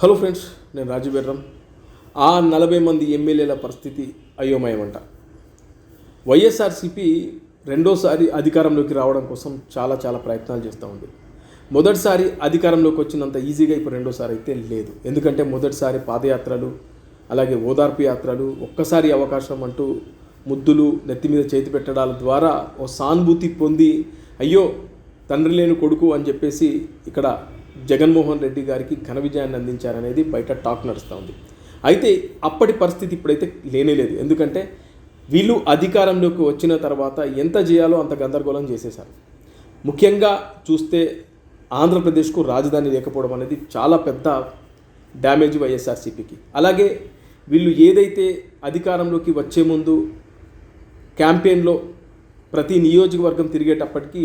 Hello friends నేను రాజు బెర్రం. ఆ నలభై మంది ఎమ్మెల్యేల పరిస్థితి అయోమయమంట. వైఎస్ఆర్సీపీ రెండోసారి అధికారంలోకి రావడం కోసం చాలా చాలా ప్రయత్నాలు చేస్తూ ఉంది. మొదటిసారి అధికారంలోకి వచ్చినంత ఈజీగా ఇప్పుడు రెండోసారి అయితే లేదు. ఎందుకంటే మొదటిసారి పాదయాత్రలు అలాగే ఓదార్పు యాత్రలు ఒక్కసారి అవకాశం అంటూ ముద్దులు నెత్తి మీద చేతి పెట్టడాల ద్వారా ఓ సానుభూతి పొంది అయ్యో తండ్రి లేని కొడుకు అని చెప్పేసి ఇక్కడ జగన్మోహన్ రెడ్డి గారికి ఘన విజయాన్ని అందించారనేది బయట టాక్ నడుస్తూ ఉంది. అయితే అప్పటి పరిస్థితి ఇప్పుడైతే లేనే లేదు. ఎందుకంటే వీళ్ళు అధికారంలోకి వచ్చిన తర్వాత ఎంత చేయాలో అంత గందరగోళం చేసేశారు. ముఖ్యంగా చూస్తే ఆంధ్రప్రదేశ్కు రాజధాని లేకపోవడం అనేది చాలా పెద్ద డ్యామేజ్ వైఎస్ఆర్సీపీకి. అలాగే వీళ్ళు ఏదైతే అధికారంలోకి వచ్చే ముందు క్యాంపెయిన్లో ప్రతి నియోజకవర్గం తిరిగేటప్పటికీ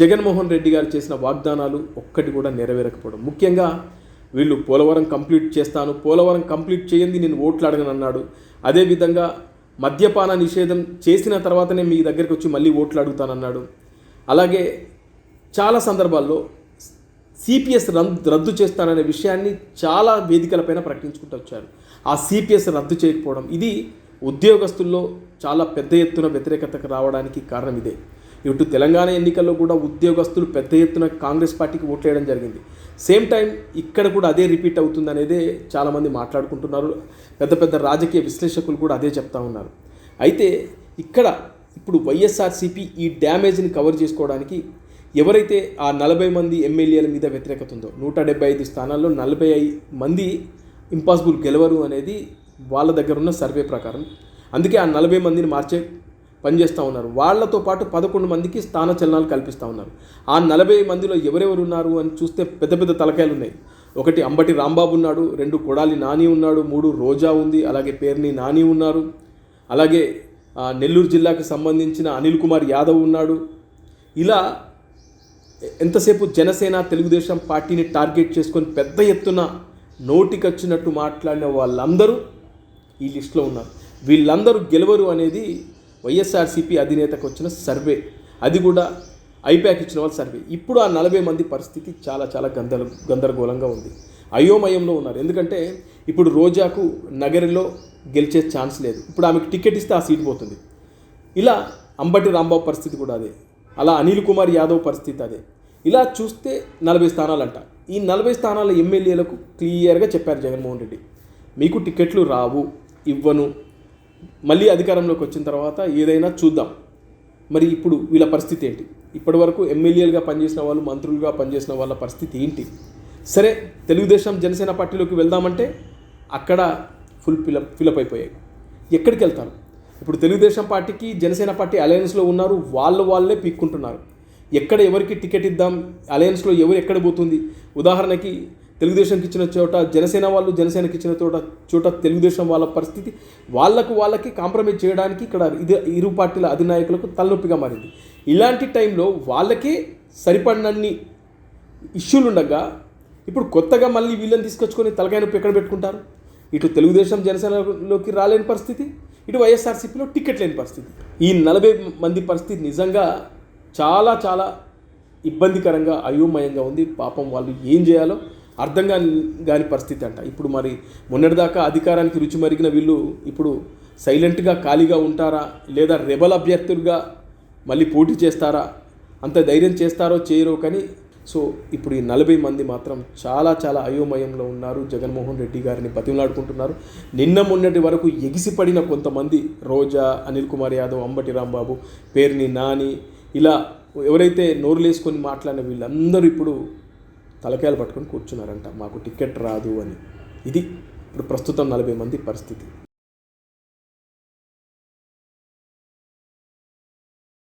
జగన్మోహన్ రెడ్డి గారు చేసిన వాగ్దానాలు ఒక్కటి కూడా నెరవేరకపోవడం. ముఖ్యంగా వీళ్ళు పోలవరం కంప్లీట్ చేస్తాను పోలవరం కంప్లీట్ చేయండి నేను ఓట్లు అడగనన్నాడు. అదేవిధంగా మద్యపాన నిషేధం చేసిన తర్వాతనే మీ దగ్గరికి వచ్చి మళ్ళీ ఓట్లు అడుగుతానన్నాడు. అలాగే చాలా సందర్భాల్లో సిపిఎస్ రద్దు రద్దు చేస్తాననే విషయాన్ని చాలా వేదికలపైన ప్రకటించుకుంటూ వచ్చారు. ఆ సిపిఎస్ రద్దు చేయకపోవడం ఇది ఉద్యోగస్తుల్లో చాలా పెద్ద ఎత్తున వ్యతిరేకతకు రావడానికి కారణం ఇదే. ఇటు తెలంగాణ ఎన్నికల్లో కూడా ఉద్యోగస్తులు పెద్ద ఎత్తున కాంగ్రెస్ పార్టీకి ఓట్లేయడం జరిగింది. సేమ్ టైం ఇక్కడ కూడా అదే రిపీట్ అవుతుంది అనేదే చాలామంది మాట్లాడుకుంటున్నారు. పెద్ద పెద్ద రాజకీయ విశ్లేషకులు కూడా అదే చెప్తా ఉన్నారు. అయితే ఇక్కడ ఇప్పుడు వైఎస్ఆర్సీపీ ఈ డ్యామేజ్ని కవర్ చేసుకోవడానికి ఎవరైతే ఆ నలభై మంది ఎమ్మెల్యేల మీద వ్యతిరేకత ఉందో నూట డెబ్బై ఐదు స్థానాల్లో నలభై ఐదు మంది ఇంపాసిబుల్ గెలవరు అనేది వాళ్ళ దగ్గర ఉన్న సర్వే ప్రకారం. అందుకే ఆ నలభై మందిని మార్చే పనిచేస్తూ ఉన్నారు. వాళ్ళతో పాటు పదకొండు మందికి స్థాన చలనాలు కల్పిస్తూ ఉన్నారు. ఆ నలభై మందిలో ఎవరెవరు ఉన్నారు అని చూస్తే పెద్ద పెద్ద తలకాయలు ఉన్నాయి. ఒకటి అంబటి రాంబాబు ఉన్నాడు రెండు కొడాలి నాని ఉన్నాడు మూడు రోజా ఉంది అలాగే పేర్ని నాని ఉన్నారు. అలాగే ఆ, నెల్లూరు జిల్లాకు సంబంధించిన అనిల్ కుమార్ యాదవ్ ఉన్నాడు. ఇలా ఎంతసేపు జనసేన తెలుగుదేశం పార్టీని టార్గెట్ చేసుకొని పెద్ద ఎత్తున నోటికొచ్చినట్టు మాట్లాడిన వాళ్ళందరూ ఈ లిస్టులో ఉన్నారు. వీళ్ళందరూ గెలవరు అనేది వైఎస్ఆర్సీపీ అధినేతకు వచ్చిన సర్వే. అది కూడా ఐప్యాక్ ఇచ్చిన వాళ్ళు సర్వే. ఇప్పుడు ఆ నలభై మంది పరిస్థితి చాలా చాలా గందర గందరగోళంగా ఉంది. అయోమయంలో ఉన్నారు. ఎందుకంటే ఇప్పుడు రోజాకు నగరిలో గెలిచే ఛాన్స్ లేదు. ఇప్పుడు ఆమెకు టికెట్ ఇస్తే ఆ సీట్ పోతుంది. ఇలా అంబటి రాంబాబు పరిస్థితి కూడా అదే. అలా అనిల్ కుమార్ యాదవ్ పరిస్థితి అదే. ఇలా చూస్తే నలభై స్థానాలంట. ఈ నలభై స్థానాల ఎమ్మెల్యేలకు క్లియర్గా చెప్పారు జగన్మోహన్ రెడ్డి. మీకు టికెట్లు రావు ఇవ్వను మళ్ళీ అధికారంలోకి వచ్చిన తర్వాత ఏదైనా చూద్దాం. మరి ఇప్పుడు వీళ్ళ పరిస్థితి ఏంటి? ఇప్పటి వరకు ఎమ్మెల్యేలుగా పనిచేసిన వాళ్ళు మంత్రులుగా పనిచేసిన వాళ్ళ పరిస్థితి ఏంటి? సరే తెలుగుదేశం జనసేన పార్టీలోకి వెళ్దామంటే అక్కడ ఫుల్ ఫిలప్ ఫిలప్ అయిపోయాయి. ఎక్కడికి వెళ్తారు? ఇప్పుడు తెలుగుదేశం పార్టీకి జనసేన పార్టీ అలయన్స్లో ఉన్నారు వాళ్ళు వాళ్ళే పీక్కుంటున్నారు. ఎక్కడ ఎవరికి టికెట్ ఇద్దాం? అలయన్స్లో ఎవరు ఎక్కడ పోతుంది? ఉదాహరణకి తెలుగుదేశంకి ఇచ్చిన చోట జనసేన వాళ్ళు జనసేనకి ఇచ్చిన చోట చోట తెలుగుదేశం వాళ్ళ పరిస్థితి. వాళ్ళకు వాళ్ళకి కాంప్రమైజ్ చేయడానికి ఇక్కడ ఇది ఇరు పార్టీల అధినాయకులకు తలనొప్పిగా మారింది. ఇలాంటి టైంలో వాళ్ళకే సరిపడినన్ని ఇష్యూలు ఉండగా ఇప్పుడు కొత్తగా మళ్ళీ వీళ్ళని తీసుకొచ్చుకొని తలకాయ నొప్పి ఎక్కడ పెట్టుకుంటారు? ఇటు తెలుగుదేశం జనసేనలోకి రాలేని పరిస్థితి ఇటు వైఎస్ఆర్సీపీలో టికెట్ లేని పరిస్థితి. ఈ నలభై మంది పరిస్థితి నిజంగా చాలా చాలా ఇబ్బందికరంగా అయోమయంగా ఉంది. పాపం వాళ్ళు ఏం చేయాలో అర్థం కాని కాని పరిస్థితి అంట. ఇప్పుడు మరి మొన్నటిదాకా అధికారానికి రుచి మరిగిన వీళ్ళు ఇప్పుడు సైలెంట్గా ఖాళీగా ఉంటారా? లేదా రెబల్ అభ్యర్థులుగా మళ్ళీ పోటీ చేస్తారా? అంత ధైర్యం చేస్తారో చేయరో కానీ సో ఇప్పుడు ఈ నలభై మంది మాత్రం చాలా చాలా అయోమయంలో ఉన్నారు. జగన్మోహన్ రెడ్డి గారిని బతిమలాడుకుంటున్నారు. నిన్న మొన్నటి వరకు ఎగిసిపడిన కొంతమంది రోజా అనిల్ కుమార్ యాదవ్ అంబటి రాంబాబు పేరుని నాని ఇలా ఎవరైతే నోరులేసుకొని మాట్లాడిన వీళ్ళందరూ ఇప్పుడు తలకాయలు పట్టుకొని కూర్చున్నారంట. మాకు టికెట్ రాదు అని. ఇది ఇప్పుడు ప్రస్తుతం నలభై మంది పరిస్థితి.